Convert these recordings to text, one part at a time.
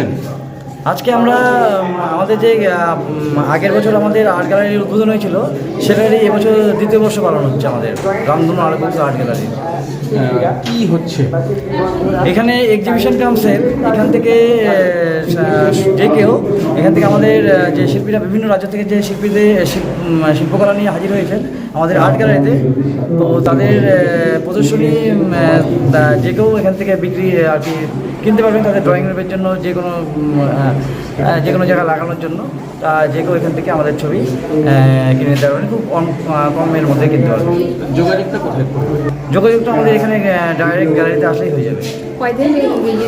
করছেন? আজকে আমরা আমাদের যে আগের বছর আমাদের আর্ট গ্যালারির উদ্বোধন হয়েছিল সেটারই এবছর দ্বিতীয় বর্ষ পালন হচ্ছে আমাদের রামধনু আর্ট আর্ট গ্যালারি কি হচ্ছে? এখানে এক্সিবিশন কাম সেল এখান থেকে যে কেউ এখান থেকে আমাদের যে শিল্পীরা বিভিন্ন রাজ্য থেকে যে শিল্পীদের শিল্প- শিল্পকলা নিয়ে হাজির হয়েছেন আমাদের আর্ট গ্যালারিতে তো তাদের প্রদর্শনী যে কেউ এখান থেকে বিক্রি আর কি কিনতে পারবেন তাদের ড্রয়িং রুমের জন্য যে কোনো যে কোনো জায়গায় লাগানোর জন্য তা যে কেউ এখান থেকে আমাদের ছবি কিনে নিতে পারবেন। খুব কম কমের মধ্যে কিনতে পারবেন। যোগাযোগটা কোথায়? যোগাযোগটা আমাদের এখানে ডাইরেক্ট গ্যালারিতে আসলেই হয়ে যাবে।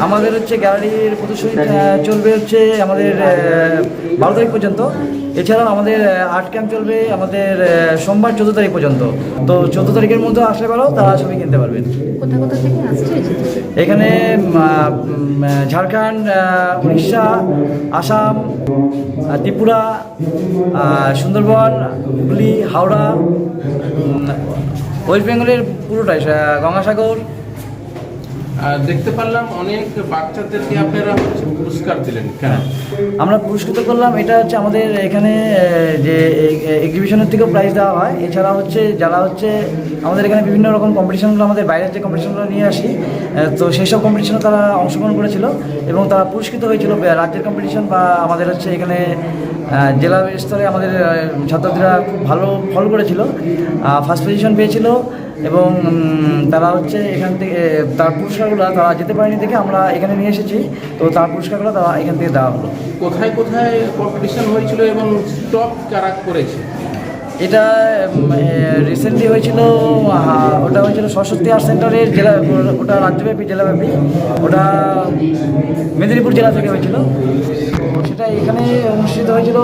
আমাদের হচ্ছে গ্যালারির প্রদর্শনী চলবে হচ্ছে আমাদের বারো তারিখ পর্যন্ত। এছাড়াও আমাদের আর্ট ক্যাম্প চলবে আমাদের সোমবার চোদ্দ তারিখ পর্যন্ত। তো চোদ্দ তারিখের মধ্যে আসলে পারো তারা ছবি কিনতে পারবেন এখানে ঝাড়খণ্ড উড়িষ্যা আসাম ত্রিপুরা সুন্দরবন হুগলি হাওড়া ওয়েস্ট বেঙ্গলের পুরোটাই গঙ্গাসাগর দেখতে পারলাম অনেক বাচ্চাদেরকে আপনারা পুরস্কার দিলেন। কেন আমরা পুরস্কৃত করলাম, এটা হচ্ছে আমাদের এখানে যে এক্সিবিশনের থেকেও প্রাইজ দেওয়া হয়। এছাড়া হচ্ছে যারা হচ্ছে আমাদের এখানে বিভিন্ন রকম কম্পিটিশনগুলো আমাদের বাইরের যে কম্পিটিশনগুলো নিয়ে আসি তো সেই সব কম্পিটিশনে তারা অংশগ্রহণ করেছিল এবং তারা পুরস্কৃত হয়েছিল রাজ্যের কম্পিটিশন বা আমাদের হচ্ছে এখানে জেলা স্তরে আমাদের ছাত্রছাত্রীরা খুব ভালো ফল করেছিল। ফার্স্ট পজিশন পেয়েছিল এবং তারা হচ্ছে এখান থেকে তার পুরস্কারগুলো তারা যেতে পারেনি দেখে আমরা এখানে নিয়ে এসেছি। তো তার পুরস্কারগুলো তারা এখান থেকে দেওয়া হলো। কোথায় কোথায় কম্পিটিশন হয়েছিল এবং টপ কারা করেছে? এটা রিসেন্টলি হয়েছিল ওটা হয়েছিল সরস্বতী আর্ট সেন্টারের জেলা ওটা রাজ্যব্যাপী জেলাব্যাপী। ওটা মেদিনীপুর জেলা থেকে হয়েছিল। সেটা এখানে অনুষ্ঠিত হয়েছিল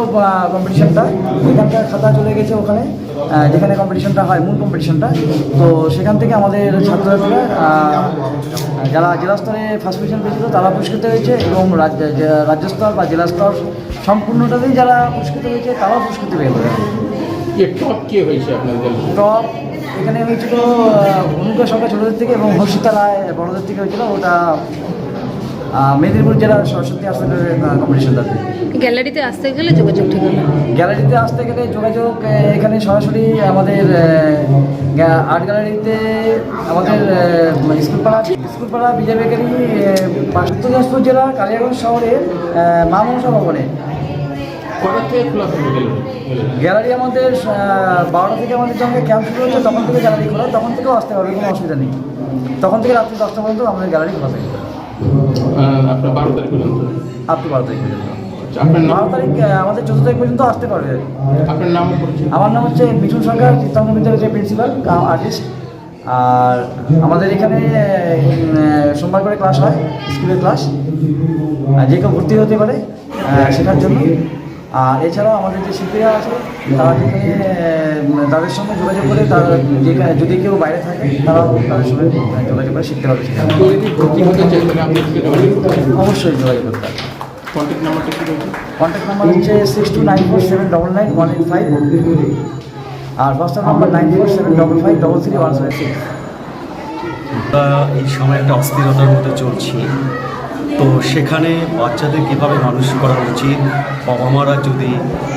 কম্পিটিশনটা এখানকার খাতা চলে গেছে ওখানে যেখানে কম্পিটিশনটা হয় মূল কম্পিটিশনটা তো সেখান থেকে আমাদের ছাত্রছাত্রীরা যারা জেলা স্তরে ফার্স্ট পজিশন পেয়েছিল তারা পুরস্কৃত হয়েছে এবং রাজ্য যে- রাজ্য স্তর বা জেলা স্তর সম্পূর্ণটাতেই যারা পুরস্কৃত হয়েছে তারাও পুরস্কৃত পেয়েছে কে টপ কে হয়েছে আপনাদের টপ এখানে হয়েছিল অনুকা সরকার ছোটদের থেকে এবং হর্ষিতা রায় বড়দের থেকে হয়েছিল ওটা মেদিনীপুর জেলার সরস্বতী আসনের কম্পিটিশনটাতে গ্যালারিতে আসতে গেলে যোগাযোগ ঠিক হবে গ্যালারিতে আসতে গেলে যোগাযোগ এখানে সরাসরি আমাদের আর্ট গ্যালারিতে আমাদের স্কুলপাড়া স্কুলপাড়া বিজয় বেকারি দিনাজপুর জেলা কালিয়াগঞ্জ শহরের আহ, মা মনসা ভবনে। থাকবে গ্যালারি আমাদের বারোটা থেকে আমাদের যখন ক্যাম্প শুরু হচ্ছে তখন থেকে গ্যালারি খোলা তখন থেকেও আসতে পারবে কোনো অসুবিধা নেই। তখন থেকে রাত্রি দশটা পর্যন্ত আমাদের গ্যালারি খোলা থাকে। আপনার বারো তারিখ পর্যন্ত। আপ বারো তারিখ পর্যন্ত। আচ্ছা, আপনার নাম? বারো তারিখ আমাদের চোদ্দ তারিখ পর্যন্ত আসতে পারবে। আপনার নাম আমার নাম হচ্ছে মিঠুন সরকার চিত্তাঙ্গ বিদ্যালয়ের প্রিন্সিপাল আর্টিস্ট। আর আমাদের এখানে সোমবার করে ক্লাস হয় স্কুলের ক্লাস। যে কেউ ভর্তি হতে পারে শেখার জন্য। আর এছাড়াও আমাদের যে শিল্পীরা আছে তারা যেখানে তাদের সঙ্গে যোগাযোগ করে তারা যেখানে যদি কেউ বাইরে থাকে তারাও তাদের সঙ্গে যোগাযোগ করে শিখতে পারবে অবশ্যই যোগাযোগ করতে হবে কন্ট্যাক্ট নাম্বারটা কি কন্ট্যাক্ট নাম্বার হচ্ছে six two nine four seven double nine one eight five আর WhatsApp number nine four seven double five double three one seven six এই সময় একটা অস্থিরতার মধ্যে চলছি। তো সেখানে বাচ্চাদের কীভাবে মানুষ করা উচিত? বাবা মারা যদি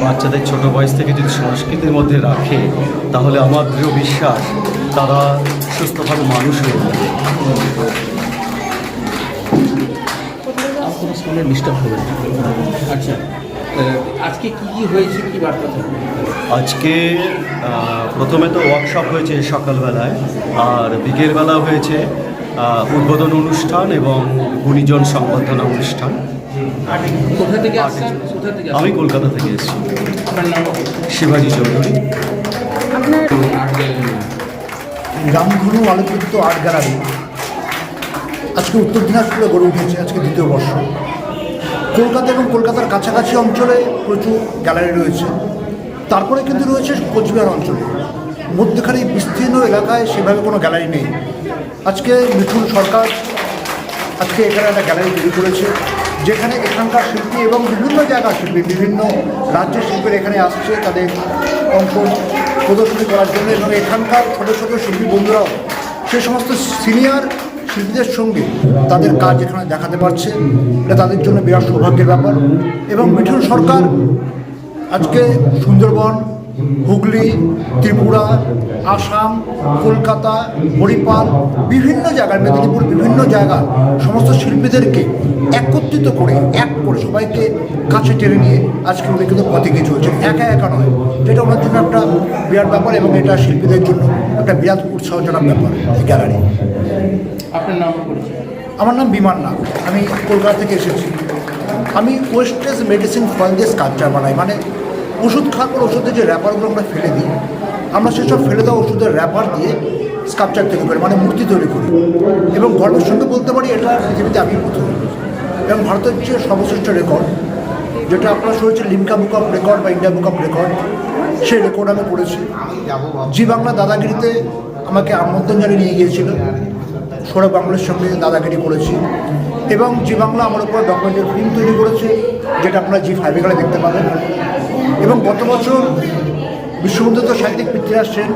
বাচ্চাদের ছোট বয়স থেকে যদি সংস্কৃতির মধ্যে রাখে তাহলে আমার দৃঢ় বিশ্বাস তারা সুস্থভাবে মানুষ হয়ে যাবে কোনো ডিস্টার্ব হবে। আচ্ছা আজকে কি কি হয়েছে কি বার্তা আজকে প্রথমে তো ওয়ার্কশপ হয়েছে সকালবেলায় আর বিকেলবেলা হয়েছে উদ্বোধন অনুষ্ঠান এবং গুণীজন সংবর্ধনা অনুষ্ঠান। কোথা থেকে আসছেন? কোথা থেকে আমি কলকাতা থেকে এসেছি। শিবাজি চৌধুরী। আপনার আর্ট আলোকিত আর্ট গ্যালারি। আজকে উত্তর দিনাজপুরে গড়ে উঠেছে আজকে দ্বিতীয় বর্ষ। কলকাতা এবং কলকাতার কাছাকাছি অঞ্চলে প্রচুর গ্যালারি রয়েছে। তারপরে কিন্তু রয়েছে কোচবিহার অঞ্চলে। মধ্যখানে বিস্তীর্ণ এলাকায় সেভাবে কোনো গ্যালারি নেই। আজকে মিঠুন সরকার আজকে এখানে একটা গ্যালারি তৈরি করেছে, যেখানে এখানকার শিল্পী এবং বিভিন্ন জায়গার শিল্পী, বিভিন্ন রাজ্যের শিল্পীরা এখানে আসছে তাদের অঙ্কন প্রদর্শনী করার জন্য এবং এখানকার ছোটো ছোটো শিল্পী বন্ধুরাও, সে সমস্ত সিনিয়র শিল্পীদের সঙ্গে তাদের কাজ এখানে দেখাতে পারছে। এটা তাদের জন্য বিরাট সৌভাগ্যের ব্যাপার। এবং মিঠুন সরকার আজকে সুন্দরবন হুগলি ত্রিপুরা আসাম কলকাতা হরিপাল বিভিন্ন জায়গায় মেদিনীপুর বিভিন্ন জায়গার সমস্ত শিল্পীদেরকে একত্রিত করে এক করে সবাইকে কাছে টেনে নিয়ে আজকে উনি কিন্তু পথে গিয়ে চলছেন একা একা নয় যেটা ওনার জন্য একটা বিরাট ব্যাপার এবং এটা শিল্পীদের জন্য একটা বিরাট উৎসাহজনক ব্যাপার এই গ্যালারি। আপনার নাম আমার নাম বিমান নাগ। আমি কলকাতা থেকে এসেছি। আমি ওয়েস্টেজ মেডিসিন ফল দিয়ে স্কাল্পচার বানাই মানে ওষুধ খাওয়ার পর ওষুধের যে র্যাপারগুলো আমরা ফেলে দিই, আমরা সেসব ফেলে দেওয়া ওষুধের র্যাপার দিয়ে স্কাল্পচার তৈরি করি মানে মূর্তি তৈরি করি। এবং গর্বের সঙ্গে বলতে পারি এটা পৃথিবীতে আমি প্রথম। এবং ভারতের যে সর্বশ্রেষ্ঠ রেকর্ড যেটা আপনারা শুনেছেন লিমকা বুক অফ রেকর্ড বা ইন্ডিয়া বুক অফ রেকর্ড সেই রেকর্ড আমি করেছি জি বাংলা দাদাগিরিতে আমাকে আমন্ত্রণ জানিয়ে নিয়ে গিয়েছিল। সৌরভ বাংলার সঙ্গে দাদাগিরি করেছি। এবং জি বাংলা আমার উপর ডকুমেন্টারি ফিল্ম তৈরি করেছে, যেটা আপনারা জি ফাইভে গেলে দেখতে পাবেন। এবং গত বছর বিশ্ববন্ধুত্ব সাহিত্যিক পৃথ্বীরাজ সেন